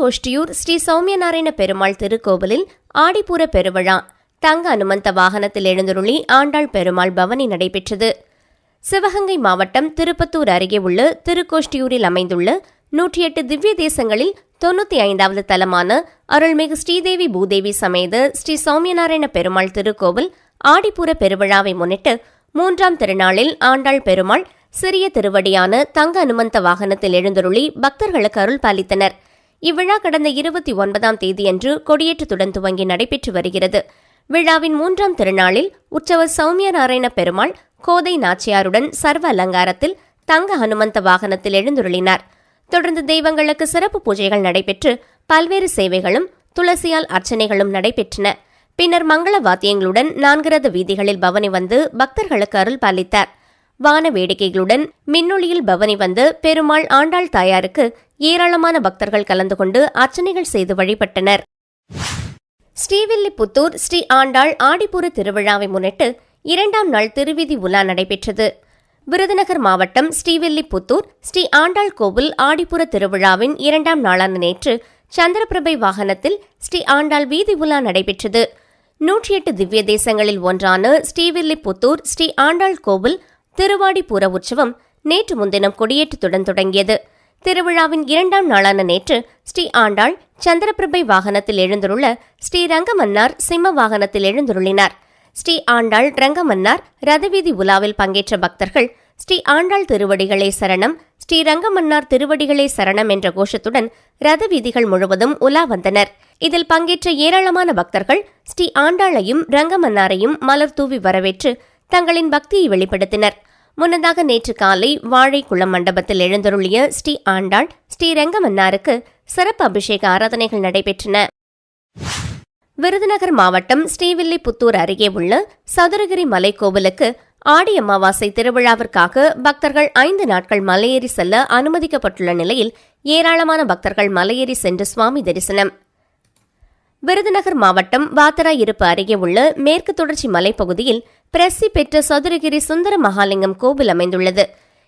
கோஷ்டியூர் ஸ்ரீ சௌமியநாராயண பெருமாள் திருக்கோவிலில் ஆடிப்பூர பெருவிழா. தங்க அனுமந்த வாகனத்தில் எழுந்தருளி ஆண்டாள் பெருமாள் பவனி நடைபெற்றது. சிவகங்கை மாவட்டம் திருப்பத்தூர் அருகே உள்ள திருக்கோஷ்டியூரில் அமைந்துள்ள நூற்றி எட்டு திவ்ய தேசங்களில் தொண்ணூத்தி ஐந்தாவது தலமான அருள்மிகு ஸ்ரீதேவி பூதேவி சமேத ஸ்ரீ சௌமியநாராயண பெருமாள் திருக்கோவில் ஆடிப்பூர பெருவிழாவை முன்னிட்டு மூன்றாம் திருநாளில் ஆண்டாள் பெருமாள் சிறிய திருவடியான தங்க அனுமந்த வாகனத்தில் எழுந்தருளி பக்தர்களுக்கு அருள் பாலித்தனர். இவ்விழா கடந்த இருபத்தி ஒன்பதாம் தேதியன்று கொடியேற்றத்துடன் துவங்கி நடைபெற்று வருகிறது. விழாவின் மூன்றாம் திருநாளில் உற்சவர் சௌமிய நாராயண பெருமாள் கோதை நாச்சியாருடன் சர்வ அலங்காரத்தில் தங்க ஹனுமந்த வாகனத்தில் எழுந்துருளினார். தொடர்ந்து தெய்வங்களுக்கு சிறப்பு பூஜைகள் நடைபெற்று பல்வேறு சேவைகளும் துளசியால் அர்ச்சனைகளும் நடைபெற்றன. பின்னர் மங்கள வாத்தியங்களுடன் நான்கிறது வீதிகளில் பவனி வந்து பக்தர்களுக்கு அருள் பாலித்தார். வான வேடிக்கைகளுடன் மின்னொளியில் பவனி வந்து பெருமாள் ஆண்டாள் தாயாருக்கு ஏராளமான பக்தர்கள் கலந்து கொண்டு அர்ச்சனைகள் செய்து வழிபட்டனர். ஸ்ரீவில்லிபுத்தூர் ஸ்ரீ ஆண்டாள் ஆடிப்பூர திருவிழாவை முன்னிட்டு இரண்டாம் நாள் திருவீதி உலா நடைபெற்றது. விருதுநகர் மாவட்டம் ஸ்ரீவில்லிபுத்தூர் ஸ்ரீ ஆண்டாள் கோவில் ஆடிப்புற திருவிழாவின் இரண்டாம் நாளான நேற்று சந்திரபிரபை வாகனத்தில் ஸ்ரீ ஆண்டாள் வீதி உலா நடைபெற்றது. நூற்றி எட்டு திவ்ய தேசங்களில் ஒன்றான ஸ்ரீவில்லிபுத்தூர் ஸ்ரீ ஆண்டாள் கோவில் திருவாடிபுர உற்சவம் நேற்று முன்தினம் கொடியேற்றத்துடன் தொடங்கியது. திருவிழாவின் இரண்டாம் நாளான நேற்று ஸ்ரீ ஆண்டாள் சந்திரபிரபை வாகனத்தில் எழுந்துள்ள ஸ்ரீ ரங்கமன்னார் சிம்ம வாகனத்தில் எழுந்துருளினார். ஸ்ரீ ஆண்டாள் ரங்கமன்னார் ரதவீதி உலாவில் பங்கேற்ற பக்தர்கள் ஸ்ரீ ஆண்டாள் திருவடிகளே சரணம் ஸ்ரீ ரங்கமன்னார் திருவடிகளே சரணம் என்ற கோஷத்துடன் ரத வீதிகள் முழுவதும் உலா வந்தனர். இதில் பங்கேற்ற ஏராளமான பக்தர்கள் ஸ்ரீ ஆண்டாளையும் ரங்கமன்னாரையும் மலர் தூவி வரவேற்று தங்களின் பக்தியை வெளிப்படுத்தினர். முன்னதாக நேற்று காலை வாழைக்குளம் மண்டபத்தில் எழுந்தருளிய ஸ்ரீ ஆண்டாள் ஸ்ரீ ரங்கமன்னாருக்கு சிறப்பு அபிஷேக ஆராதனைகள் நடைபெற்றன. விருதுநகர் மாவட்டம் ஸ்ரீவில்லிபுத்தூர் அருகே உள்ள சதுரகிரி மலைக்கோவிலுக்கு ஆடி அமாவாசை திருவிழாவிற்காக பக்தர்கள் ஐந்து நாட்கள் மலையேறி செல்ல அனுமதிக்கப்பட்டுள்ள நிலையில் ஏராளமான பக்தர்கள் மலையேறி சென்று சுவாமி தரிசனம். விருதுநகர் மாவட்டம் வாத்தரா இருப்பு அருகே உள்ள மேற்கு தொடர்ச்சி மலைப்பகுதியில் பிரசி பெற்ற சதுரகிரி சுந்தர மகாலிங்கம் கோவில் அமைந்துள்ளது.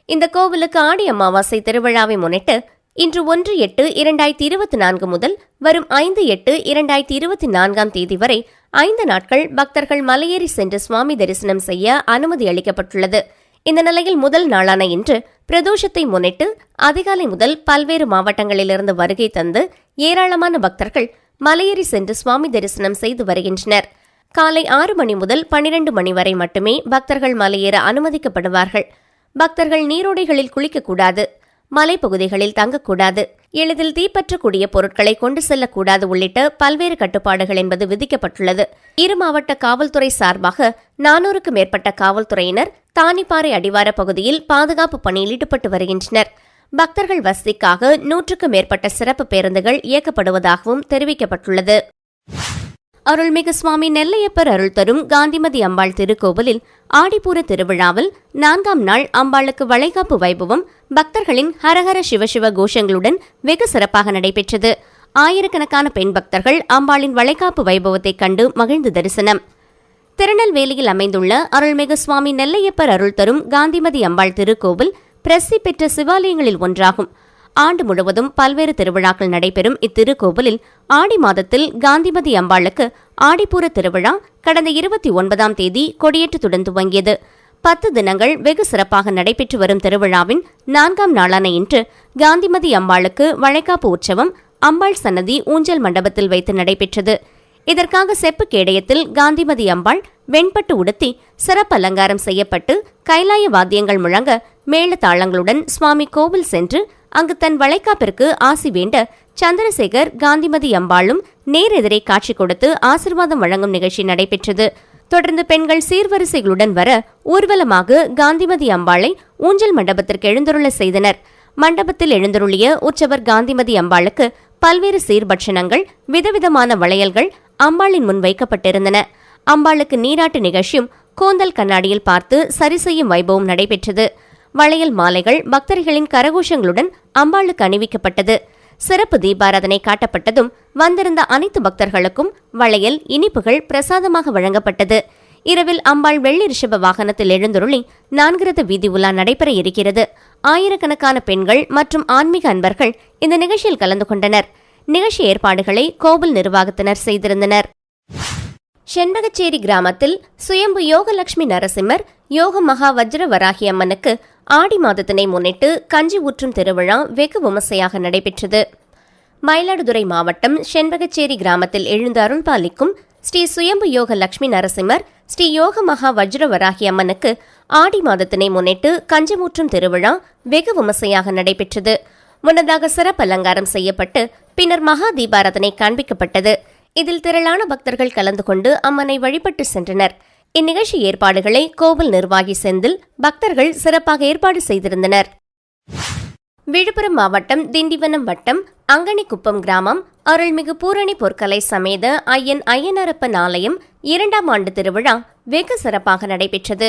இந்த கோவிலுக்கு ஆடி அமாவாசை திருவிழாவை முன்னிட்டு இன்று ஒன்று எட்டு இரண்டாயிரத்தி இருபத்தி நான்கு முதல் வரும் ஐந்து எட்டு இரண்டாயிரத்தி இருபத்தி நான்காம் தேதி வரை ஐந்து நாட்கள் பக்தர்கள் மலையேறி சென்று சுவாமி தரிசனம் செய்ய அனுமதி அளிக்கப்பட்டுள்ளது. இந்த நிலையில் முதல் நாளான இன்று பிரதோஷத்தை முன்னிட்டு அதிகாலை முதல் பல்வேறு மாவட்டங்களிலிருந்து வருகை தந்து ஏராளமான பக்தர்கள் மலையேறி சென்று சுவாமி தரிசனம் செய்து வருகின்றனர். காலை ஆறு மணி முதல் பனிரெண்டு மணி வரை மட்டுமே பக்தர்கள் மலையேற அனுமதிக்கப்படுவார்கள். பக்தர்கள் நீரோடைகளில் குளிக்கக்கூடாது மலைப்பகுதிகளில் தங்கக்கூடாது எளிதில் தீப்பற்றக்கூடிய பொருட்களை கொண்டு செல்லக்கூடாது உள்ளிட்ட பல்வேறு கட்டுப்பாடுகள் என்பது விதிக்கப்பட்டுள்ளது. இரு மாவட்ட காவல்துறை சார்பாக நானூறுக்கு மேற்பட்ட காவல்துறையினர் தானிப்பாறை அடிவார பகுதியில் பாதுகாப்பு பணியில் ஈடுபட்டு வருகின்றனர். பக்தர்கள் வசதிக்காக நூற்றுக்கு மேற்பட்ட சிறப்பு பேருந்துகள் இயக்கப்படுவதாகவும் தெரிவிக்கப்பட்டுள்ளது. அருள்மிகு சுவாமி நெல்லையப்பர் அருள் தரும் காந்திமதி அம்பாள் திருக்கோவிலில் ஆடிப்பூர திருவிழாவில் நான்காம் நாள் அம்பாளுக்கு வளைகாப்பு வைபவம் பக்தர்களின் ஹரஹர சிவசிவ கோஷங்களுடன் வெகு சிறப்பாக நடைபெற்றது. ஆயிரக்கணக்கான பெண் பக்தர்கள் அம்பாளின் வளைகாப்பு வைபவத்தைக் கண்டு மகிழ்ந்து தரிசனம். திருநெல்வேலியில் அமைந்துள்ள அருள்மிகு சுவாமி நெல்லையப்பர் அருள் தரும் காந்திமதி அம்பாள் திருக்கோவில் பிரசி பெற்ற சிவாலயங்களில் ஒன்றாகும். ஆண்டு முழுவதும் பல்வேறு திருவிழாக்கள் நடைபெறும் இத்திருக்கோவிலில் ஆடி மாதத்தில் காந்திமதி அம்பாளுக்கு ஆடிப்பூர திருவிழா கடந்த இருபத்தி ஒன்பதாம் தேதி கொடியேற்றத்துடன் துவங்கியது. பத்து தினங்கள் வெகு சிறப்பாக நடைபெற்று வரும் திருவிழாவின் நான்காம் நாளான இன்று காந்திமதி அம்பாளுக்கு வளைக்காப்பு உற்சவம் அம்பாள் சன்னதி ஊஞ்சல் மண்டபத்தில் வைத்து நடைபெற்றது. இதற்காக செப்பு கேடயத்தில் காந்திமதி அம்பாள் வெண்பட்டு உடுத்தி சிறப்பு அலங்காரம் செய்யப்பட்டு கைலாய வாத்தியங்கள் முழங்க மேள தாளங்களுடன் சுவாமி கோவில் சென்று அங்கு தன் வளைக்காப்பிற்கு ஆசி வேண்ட சந்திரசேகர் காந்திமதி அம்பாளும் நேரெதிரே காட்சி கொடுத்து ஆசிர்வாதம் வழங்கும் நிகழ்ச்சி நடைபெற்றது. தொடர்ந்து பெண்கள் சீர்வரிசைகளுடன் வர ஊர்வலமாக காந்திமதி அம்பாளை ஊஞ்சல் மண்டபத்திற்கு எழுந்தருள செய்தனர். மண்டபத்தில் எழுந்தருளிய உற்சவர் காந்திமதி அம்பாளுக்கு பல்வேறு சீர்பட்சணங்கள் விதவிதமான வளையல்கள் அம்பாளின் முன் வைக்கப்பட்டிருந்தன. அம்பாளுக்கு நீராட்டு நிகழ்ச்சியும் கோந்தல் கண்ணாடியில் பார்த்து சரி செய்யும் வைபவம் நடைபெற்றது. வளையல் மாலைகள் பக்தர்களின் கரகோஷங்களுடன் அம்பாளுக்கு அணிவிக்கப்பட்டது. சிறப்பு தீபாராதனை காட்டப்பட்டதும் வந்திருந்த அனைத்து பக்தர்களுக்கும் வளையல் இனிப்புகள் பிரசாதமாக வழங்கப்பட்டது. இரவில் அம்பாள் வெள்ளி ரிஷப வாகனத்தில் எழுந்துருளி நான்கிறது வீதி உலா நடைபெற இருக்கிறது. ஆயிரக்கணக்கான பெண்கள் மற்றும் ஆன்மீக அன்பர்கள் இந்த நிகழ்ச்சியில் கலந்து கொண்டனர். நிகழ்ச்சி ஏற்பாடுகளை கோவில் நிர்வாகத்தினர் செய்திருந்தனர். செண்பகச்சேரி கிராமத்தில் சுயம்பு யோகலட்சுமி நரசிம்மர் யோக மகா வஜ்ர வராகி அம்மனுக்கு ஆடி மாதத்தினை முன்னிட்டு கஞ்சி ஊற்றும் திருவிழா வெகு விமர்சையாக நடைபெற்றது. மயிலாடுதுறை மாவட்டம் செண்பகச்சேரி கிராமத்தில் எழுந்த அருண்பாலிக்கும் ஸ்ரீ சுயம்பு யோக லட்சுமி நரசிம்மர் ஸ்ரீ யோக மகா வஜ்ர வராகி அம்மனுக்கு ஆடி மாதத்தினை முன்னிட்டு கஞ்சமூற்றும் திருவிழா வெகு விமர்சையாக நடைபெற்றது. முன்னதாக சிறப்பு அலங்காரம் செய்யப்பட்டு பின்னர் மகா தீபாராதனை காண்பிக்கப்பட்டது. இதில் திரளான பக்தர்கள் கலந்து கொண்டு அம்மனை வழிபட்டு சென்றனர். இந்நிகழ்ச்சி ஏற்பாடுகளை கோவில் நிர்வாகி செந்தில் பக்தர்கள் சிறப்பாக ஏற்பாடு செய்திருந்தனர். விழுப்புரம் மாவட்டம் திண்டிவனம் வட்டம் அங்கனிக்குப்பம் கிராமம் அருள்மிகு பூரணி பொற்கலை சமேத ஐயன் ஐயனரப்பன் ஆலயம் இரண்டாம் ஆண்டு திருவிழா வெகு சிறப்பாக நடைபெற்றது.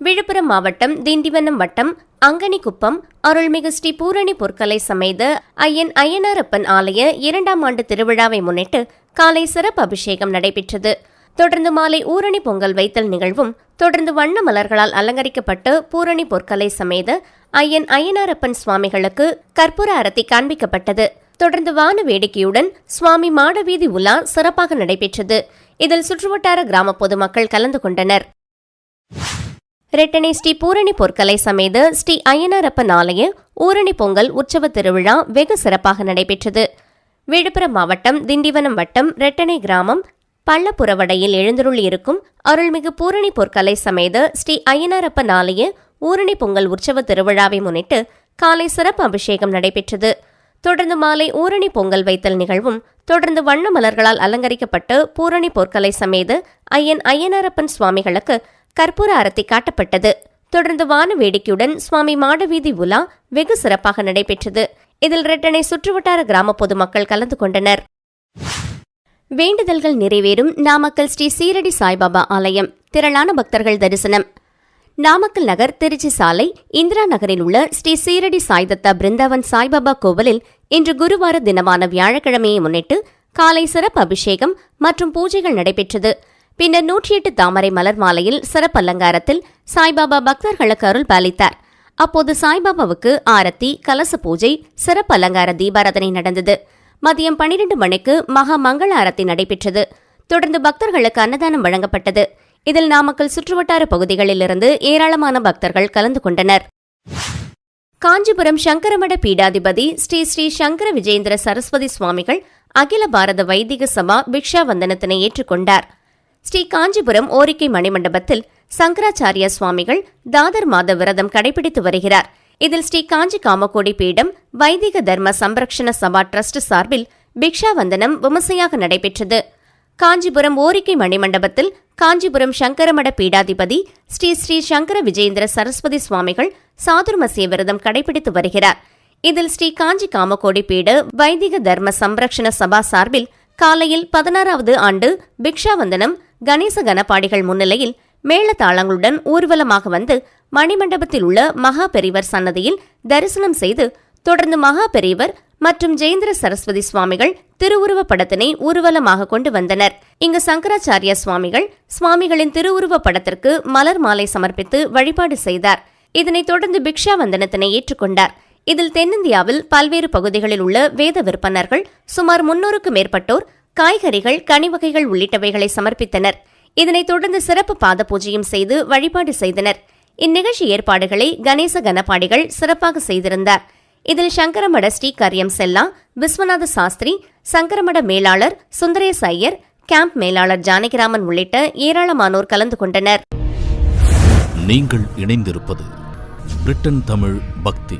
விழுப்புரம் மாவட்டம் திண்டிவனம் வட்டம் அங்கனிக்குப்பம் அருள்மிகு ஸ்ரீ பூரணி பொற்கலை சமேத ஐயன் ஐயனாரப்பன் ஆலய இரண்டாம் ஆண்டு திருவிழாவை முன்னிட்டு காலை சிறப்பு அபிஷேகம் நடைபெற்றது. தொடர்ந்து மாலை ஊரணி பொங்கல் வைத்தல் நிகழ்வும் தொடர்ந்து வண்ண மலர்களால் அலங்கரிக்கப்பட்டு பூரணி பொற்கலை சமேத ஐயன் ஐயனாரப்பன் சுவாமிகளுக்கு கற்பூர அரத்தி காண்பிக்கப்பட்டது. தொடர்ந்து வான வேடிக்கையுடன் சுவாமி மாடவீதி உலா சிறப்பாக நடைபெற்றது. இதில் சுற்றுவட்டார கிராம பொதுமக்கள் கலந்து கொண்டனர். ரெட்டனை ஸ்ரீ பூரணி பொற்கலை சமேத ஸ்ரீ ஐயனாரப்பன் ஆலய ஊரணி பொங்கல் உற்சவ திருவிழா வெகு சிறப்பாக நடைபெற்றது. விழுப்புரம் மாவட்டம் திண்டிவனம் வட்டம் ரெட்டனை கிராமம் பள்ளப்புறவடையில் எழுந்தருள் இருக்கும் அருள்மிகு பூரணி பொற்கலை சமேத ஸ்ரீ ஐயனாரப்பன் ஆலய ஊரணி பொங்கல் உற்சவ திருவிழாவை முன்னிட்டு காலை சிறப்பு அபிஷேகம் நடைபெற்றது. தொடர்ந்து மாலை ஊரணி பொங்கல் வைத்தல் நிகழ்வும் தொடர்ந்து வண்ண மலர்களால் அலங்கரிக்கப்பட்டு பூரணி பொற்கலை சமேத ஐயன் ஐயனாரப்பன் சுவாமிகளுக்கு கற்பூர அரத்தி காட்டப்பட்டது. தொடர்ந்து வான வேடிக்கையுடன் சுவாமி மாடவீதி உலா வெகு சிறப்பாக நடைபெற்றது. இதில் ரெட்டனை சுற்றுவட்டார கிராம பொதுமக்கள் கலந்து கொண்டனர். வேண்டுதல்கள் நிறைவேறும் நாமக்கல் ஸ்ரீ சீரடி சாய்பாபா ஆலயம். திரளான பக்தர்கள் தரிசனம். நாமக்கல் நகர் திருச்சி சாலை இந்திரா நகரில் உள்ள ஸ்ரீ சீரடி சாய்தத்தா பிருந்தாவன் சாய்பாபா கோவிலில் இன்று குருவார தினமான வியாழக்கிழமையை முன்னிட்டு காலை சிறப்பு அபிஷேகம் மற்றும் பூஜைகள் நடைபெற்றது. பின்னர் நூற்றி எட்டு தாமரை மலர் மாலையில் சிறப்பு அலங்காரத்தில் சாய்பாபா பக்தர்களுக்கு அருள் பாலித்தார். அப்போது சாய்பாபாவுக்கு ஆரத்தி கலச பூஜை சிறப்பு அலங்கார தீபாராதனை நடந்தது. மதியம் பனிரெண்டு மணிக்கு மகா மங்கள ஆரத்தி நடைபெற்றது. தொடர்ந்து பக்தர்களுக்கு அன்னதானம் வழங்கப்பட்டது. இதில் நாமக்கல் சுற்றுவட்டார பகுதிகளிலிருந்து ஏராளமான பக்தர்கள் கலந்து கொண்டனர். காஞ்சிபுரம் சங்கரமட பீடாதிபதி ஸ்ரீ ஸ்ரீ சங்கர விஜேந்திர சரஸ்வதி சுவாமிகள் அகில பாரத வைதிக சபா பிக்ஷா வந்தனத்தினை ஏற்றுக்கொண்டார். ஸ்ரீ காஞ்சிபுரம் ஓரிக்கை மணிமண்டபத்தில் சங்கராச்சாரிய சுவாமிகள் தாதர் மாத விரதம் கடைபிடித்து வருகிறார். இதில் ஸ்ரீ காஞ்சி காமகோடி பீடம் வைதிக தர்ம சம்ரக்ஷண சபா டிரஸ்ட் சார்பில் பிக்ஷா வந்தனம் விமர்சையாக நடைபெற்றது. காஞ்சிபுரம் ஓரிக்கை மணிமண்டபத்தில் காஞ்சிபுரம் சங்கரமட பீடாதிபதி ஸ்ரீ ஸ்ரீ சங்கர விஜயேந்திர சரஸ்வதி சுவாமிகள் சாதுர்மசிய விரதம் கடைபிடித்து வருகிறார். இதில் ஸ்ரீ காஞ்சி காமகோடி பீட வைதிக தர்ம சம்ரக்ஷண சபா சார்பில் காலையில் பதினாறாவது ஆண்டு பிக்ஷா வந்தனம் கணேச கணபாடிகள் முன்னிலையில் மேளதாளங்களுடன் ஊர்வலமாக வந்து மணிமண்டபத்தில் உள்ள மகா பெரிவர் சன்னதியில் தரிசனம் செய்து தொடர்ந்து மகா பெரியவர் மற்றும் ஜெயந்திர சரஸ்வதி சுவாமிகள் திருவுருவ படத்தினை ஊர்வலமாக கொண்டு வந்தனர். இங்கு சங்கராச்சாரிய சுவாமிகள் சுவாமிகளின் திருவுருவ படத்திற்கு மலர் மாலை சமர்ப்பித்து வழிபாடு செய்தார். இதனைத் தொடர்ந்து பிக்ஷா வந்தனத்தினை ஏற்றுக்கொண்டார். இதில் தென்னிந்தியாவில் பல்வேறு பகுதிகளில் உள்ள வேத விற்பனர்கள் சுமார் முன்னூறுக்கும் மேற்பட்டோர் காய்கறிகள் கனிவகைகள் உள்ளிட்டவைகளை சமர்ப்பித்தனர். இதனைத் தொடர்ந்து சிறப்பு பாத பூஜையும் செய்து வழிபாடு செய்தனர். இந்நிகழ்ச்சி ஏற்பாடுகளை கணேச கனபாடிகள் சிறப்பாக செய்திருந்தார். இதில் சங்கரமட ஸ்ரீ கரியம் செல்லா விஸ்வநாத சாஸ்திரி சங்கரமட மேலாளர் சுந்தரேஸ் ஐயர் கேம்ப் மேலாளர் ஜானகிராமன் உள்ளிட்ட ஏராளமானோர் கலந்து கொண்டனர். நீங்கள் இணைந்திருப்பது பிரிட்டன் தமிழ் பக்தி.